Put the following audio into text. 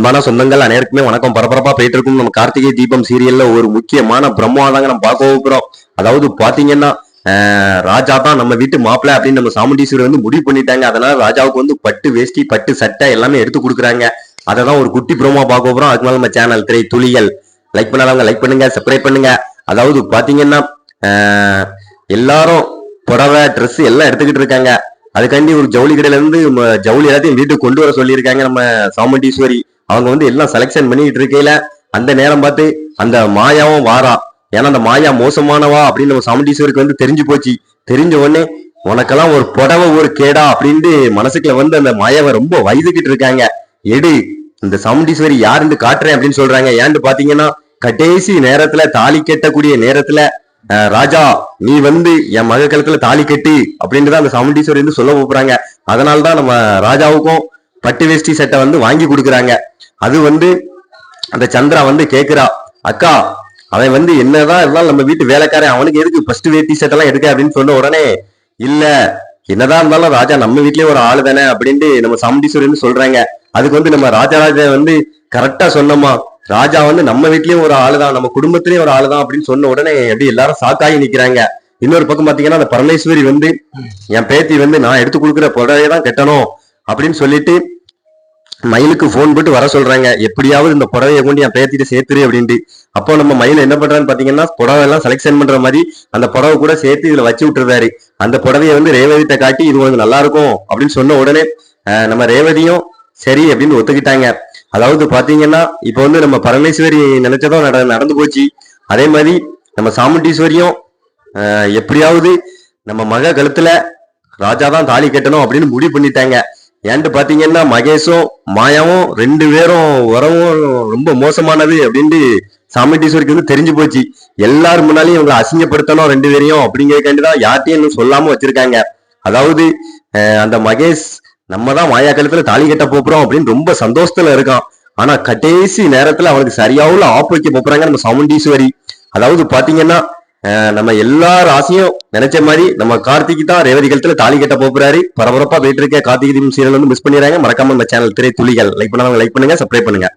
அன்பான சொந்தங்கள் அனைவருக்குமே வணக்கம். பரபரப்பா போயிட்டு இருக்கும் நம்ம கார்த்திகை தீபம் சீரியல்ல ஒரு முக்கியமான பிரம்மாதாங்க நம்ம பார்க்க போகிறோம். அதாவது பாத்தீங்கன்னா ராஜா தான் நம்ம வீட்டு மாப்பிள்ள அப்படின்னு நம்ம சாமுண்டீஸ்வரர் வந்து முடிவு பண்ணிட்டாங்க. அதனால ராஜாவுக்கு வந்து பட்டு வேஷ்டி பட்டு சட்டை எல்லாமே எடுத்து கொடுக்குறாங்க. அதை தான் ஒரு குட்டி ப்ரோமா பார்க்க போறோம். அதுக்கு மேல நம்ம சேனல் திரை துளிகள். லைக் பண்ணாதவங்க லைக் பண்ணுங்க சப்ஸ்கிரைப் பண்ணுங்க. அதாவது பாத்தீங்கன்னா எல்லாரும் புடவை ட்ரெஸ் எல்லாம் எடுத்துக்கிட்டு இருக்காங்க. அதுக்காண்டி ஒரு ஜவுளி கடையில இருந்து ம- ஜவுளி எல்லாத்தையும் வீட்டுக்கு கொண்டு வர சொல்லியிருக்காங்க நம்ம சாமுண்டீஸ்வரி. அவங்க வந்து எல்லாம் செலெக்ஷன் பண்ணிட்டு இருக்கையில அந்த நேரம் பார்த்து அந்த மாயாவும் வாரா. ஏன்னா அந்த மாயா மோசமானவா அப்படின்னு நம்ம சாமுண்டீஸ்வருக்கு வந்து தெரிஞ்சு போச்சு. தெரிஞ்ச உடனே உனக்கெல்லாம் ஒரு புடவை ஒரு கேடா அப்படின்ட்டு மனசுக்குள்ள வந்து அந்த மாயாவை ரொம்ப வயதுகிட்டு இருக்காங்க. எடு இந்த சாமுண்டீஸ்வரி யாருன்னு காட்டுறேன் அப்படின்னு சொல்றாங்க. ஏன்னு பாத்தீங்கன்னா கடைசி நேரத்துல தாலி கட்டக்கூடிய நேரத்துல ராஜா நீ வந்து என் மக கழுத்துல தாலி கட்டு அப்படின்ட்டு தான் அந்த சாமுண்டீஸ்வரி வந்து சொல்ல போறாங்க அதனாலதான் நம்ம ராஜாவுக்கும் பட்டு வேஷ்டி சட்டை வந்து வாங்கி கொடுக்குறாங்க. அது வந்து அந்த சந்திரா வந்து கேக்குறா அக்கா அவன் வந்து என்னதான் இருந்தாலும் நம்ம வீட்டு வேலைக்காரன் அவனுக்கு எதுக்கு ஃபர்ஸ்ட் வேட்டி சட்டை எல்லாம் எடுக்க? அப்படின்னு சொன்ன உடனே இல்ல என்னதான் இருந்தாலும் ராஜா நம்ம வீட்லயே ஒரு ஆளு தானே அப்படின்ட்டு நம்ம சாமுண்டீஸ்வரி சொல்றாங்க. அதுக்கு வந்து நம்ம ராஜாராஜா வந்து கரெக்டா சொன்னோமா? ராஜா வந்து நம்ம வீட்லயும் ஒரு ஆளுதான் நம்ம குடும்பத்திலயும் ஒரு ஆளுதான் அப்படின்னு சொன்ன உடனே எப்படி எல்லாரும் சாக்காகி நிக்கிறாங்க. இன்னொரு பக்கம் பாத்தீங்கன்னா அந்த பரமேஸ்வரி வந்து என் பேத்தி வந்து நான் எடுத்து கொடுக்குற புடவையை தான் கட்டணும். அப்படின்னு சொல்லிட்டு மயிலுக்கு ஃபோன் போட்டு வர சொல்றாங்க. எப்படியாவது இந்த புடவையை கொண்டு என் பேத்திட்டு சேர்த்துரு அப்படின்ட்டு. அப்போ நம்ம மயில் என்ன பண்றான்னு பாத்தீங்கன்னா புடவை எல்லாம் செலெக்ஷன் பண்ற மாதிரி அந்த புடவை கூட சேர்த்து இதுல வச்சு விட்டுருந்தாரு அந்த புடவையை வந்து ரேவதிட்ட காட்டி இது உங்களுக்கு நல்லா இருக்கும் அப்படின்னு சொன்ன உடனே நம்ம ரேவதியும் சரி அப்படின்னு ஒத்துக்கிட்டாங்க. அதாவது பாத்தீங்கன்னா இப்போ வந்து நம்ம பரமேஸ்வரி நினைச்சதும் நட நடந்து போச்சு. அதே மாதிரி நம்ம சாமுண்டீஸ்வரியும் எப்படியாவது நம்ம மக கழுத்துல ராஜா தான் தாலி கட்டணும் அப்படின்னு முடிவு பண்ணிட்டாங்க. ஏன்ட்டு பாத்தீங்கன்னா மகேஷும் மாயாவும் ரெண்டு பேரும் உறவும் ரொம்ப மோசமானது அப்படின்ட்டு சாமிட்டீஸ்வரிக்கு வந்து தெரிஞ்சு போச்சு. எல்லாரும் முன்னாலையும் இவங்களை அசிங்கப்படுத்தணும் ரெண்டு பேரையும் அப்படிங்கறதுக்காண்டி தான் யார்ட்டையும் இன்னும் சொல்லாம வச்சிருக்காங்க. அதாவது அந்த மகேஷ் நம்ம தான் மாயா கழுத்துல தாலி கட்ட போறோம் அப்படின்னு ரொம்ப சந்தோஷத்துல இருக்கான். ஆனா கடைசி நேரத்துல அவனுக்கு சரியாவுல ஆப்பு வைக்க போறாங்க நம்ம சாமுண்டீஸ்வரி அதாவது பாத்தீங்கன்னா நம்ம எல்லா ராசியும் நினைச்ச மாதிரி நம்ம கார்த்திக் தான் ரேவதி கழுத்துல தாலி கட்ட போறாரு. பரபரப்பா போயிட்டு இருக்க கார்த்திகை தீபம் சீரியல் வந்து மிஸ் பண்ணிடுறாங்க. மறக்காம நம்ம சேனல் திரை துளிகள் லைக் பண்ணாங்க லைக் பண்ணுங்க சப்ஸ்கிரைப் பண்ணுங்க.